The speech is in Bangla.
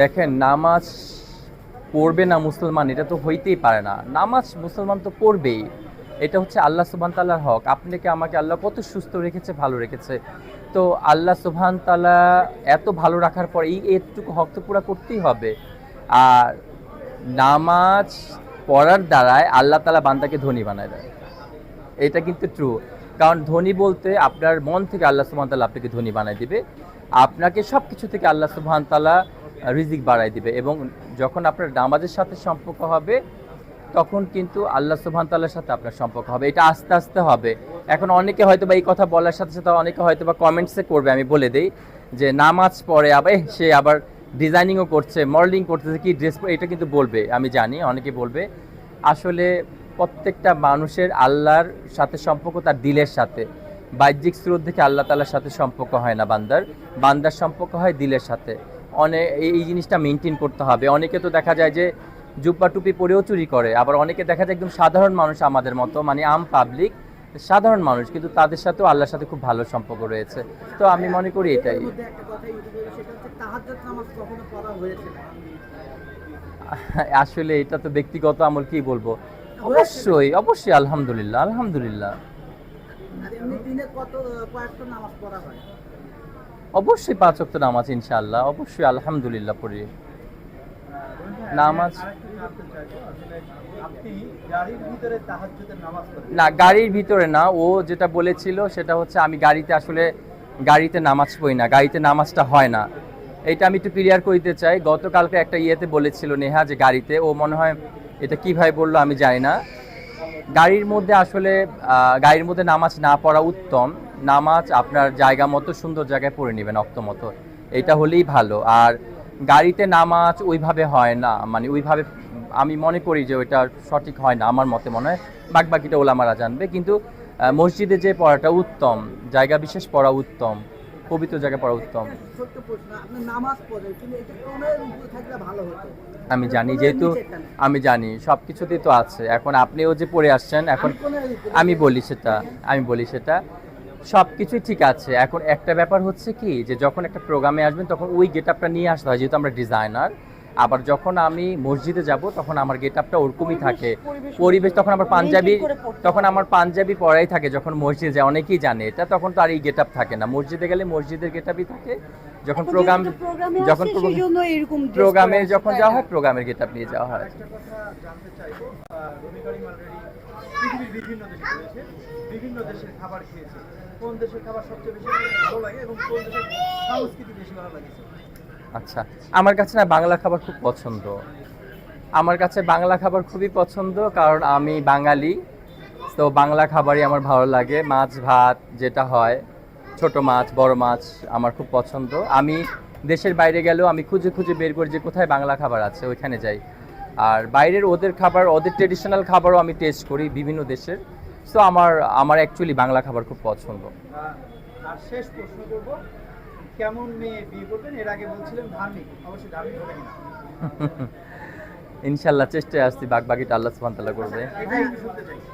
দেখেন, নামাজ পড়বে না মুসলমান, এটা তো হইতেই পারে না। নামাজ মুসলমান তো পড়বেই। এটা হচ্ছে আল্লাহ সুবহান তাল্লার হক। আপনাকে আমাকে আল্লাহ কত সুস্থ রেখেছে, ভালো রেখেছে? তো আল্লাহ সুবহান তালা এত ভালো রাখার পর এই এটুকু হক তো পুরো করতেই হবে। আর নামাজ পড়ার দ্বারায় আল্লাহ তালা বান্দাকে ধনী বানায় দেয়। এটা কিন্তু ট্রু কারণ ধনী বলতে আপনার মন থেকে আল্লাহ সুবহান তালা আপনাকে ধনী বানায় দিবে। আপনাকে সব কিছু থেকে আল্লাহ সুবহান তালা রিজিক বাড়ায় দিবে এবং যখন আপনার নামাজের সাথে সম্পর্ক হবে, তখন কিন্তু আল্লাহ সুবহান তাল্লার সাথে আপনার সম্পর্ক হবে। এটা আস্তে আস্তে হবে। এখন অনেকে হয়তো বা এই কথা বলার সাথে সাথে অনেকে হয়তো বা কমেন্টসে করবে, আমি বলে দিই যে নামাজ পড়ে আবার সে আবার ডিজাইনিংও করছে মডেলিং করতেছে, কি ড্রেস এটা কিন্তু বলবে, আমি জানি, অনেকে বলবে। আসলে প্রত্যেকটা মানুষের আল্লাহর সাথে সম্পর্ক তার দিলের সাথে। বাহ্যিক স্রোত দেখে আল্লাহ তালার সাথে সম্পর্ক হয় না বান্দার। বান্দার সম্পর্ক হয় দিলের সাথে। অনেক এই জিনিসটা মেনটেন করতে হবে। অনেকে তো দেখা যায় যে জুব্বা টুপি পরেও চুরি করে। আবার অনেকে দেখা যায় একদম সাধারণ মানুষ আমাদের মতো মানে আম পাবলিক সাধারণ মানুষ কিন্তু তাদের সাথেও আল্লাহর সাথে খুব ভালো সম্পর্ক রয়েছে। তো আমি মনে করি এটাই। আসলে এটা তো ব্যক্তিগত আমল কি বলব? অবশ্যই অবশ্যই আলহামদুলিল্লাহ আলহামদুলিল্লাহ। অবশ্যই পাঁচ ওয়াক্ত নামাজ ইনশাআল্লাহ অবশ্যই আলহামদুলিল্লাহ পড়ি। নামাজ না গাড়ির ভিতরে না ও যেটা বলেছিল সেটা হচ্ছে আমি গাড়িতে আসলে গাড়িতে নামাজ পড়ি না গাড়িতে নামাজটা হয় না। এটা আমি একটু ক্লিয়ার করতে চাই। গতকালকে একটা ইয়েতে বলেছিল নেহা যে গাড়িতে ও মনে হয় এটা কীভাবে বলল আমি জানি না। গাড়ির মধ্যে আসলে গাড়ির মধ্যে নামাজ না পড়া উত্তম। নামাজ আপনার জায়গা মতো, সুন্দর জায়গায় পড়ে নেবেন মতো। এটা হলেই ভালো। আর গাড়িতে নামাজ ওইভাবে হয় না। মানে ওইভাবে আমি মনে করি যে ওইটা সঠিক হয় না। আমার মতে মনে হয় বাকিটা ওলামারা জানবে। কিন্তু মসজিদে যে পড়াটা উত্তম, জায়গা বিশেষ পড়া উত্তম পবিত্র জায়গায় পড়া উত্তম। আমি জানি যেহেতু আমি জানি সব কিছুতেই তো আছে। এখন আপনিও যে পড়ে আসছেন এখন আমি বলি সেটা আমি বলি সেটা সব কিছুই ঠিক আছে। এখন একটা ব্যাপার হচ্ছে কি যে যখন একটা প্রোগ্রামে আসবেন তখন ওই গেট আপটা নিয়ে আসতে হয় যেহেতু আমরা ডিজাইনার আবার যখন আমি মসজিদে যাব তখন আমার গেট আপটা ওরকমই থাকে। পরিবেশ তখন আমার পাঞ্জাবি তখন আমার পাঞ্জাবি পরাই থাকে যখন মসজিদে যায়। অনেকেই জানে এটা তখন তো আর এই গেট আপ থাকে না। মসজিদে গেলে মসজিদের গেট আপই থাকে। যখন প্রোগ্রাম যখন প্রোগ্রামে যখন যাওয়া হয় প্রোগ্রামের গেট আপ নিয়ে যাওয়া হয়। একটা কথা জানতে চাইব। আহ, রবি করিম অলরেডি পৃথিবীর বিভিন্ন দেশে রয়েছে বিভিন্ন দেশের খাবার খেয়েছে। কোন দেশের খাবার সবচেয়ে বেশি ভালো লাগে এবং কোন দেশের সংস্কৃতি বেশি ভালো লাগেছে আচ্ছা আমার কাছে না বাংলা খাবার খুব পছন্দ। আমার কাছে বাংলা খাবার খুবই পছন্দ কারণ আমি বাঙালি, তো বাংলা খাবারই আমার ভালো লাগে। মাছ, ভাত যেটা হয়, ছোট মাছ, বড় মাছ আমার খুব পছন্দ। আমি দেশের বাইরে গেলেও আমি খুঁজে খুঁজে বের করি যে কোথায় বাংলা খাবার আছে, ওইখানে যাই। আর বাইরের ওদের খাবার, ওদের ট্রেডিশনাল খাবারও আমি টেস্ট করি বিভিন্ন দেশের। সো আমার আমার অ্যাকচুয়ালি বাংলা খাবার খুব পছন্দ। আর শেষ প্রশ্ন করব। কেমন মেয়ে বিয়ে করবেন? এর আগে বলছিলেন ধার্মিক। অবশ্যই ধার্মিক হবে কিনা? ইনশাল্লাহ চেষ্টায় আসছি বাগবাগিটা আল্লাহ সুবহান তাআলা করবে।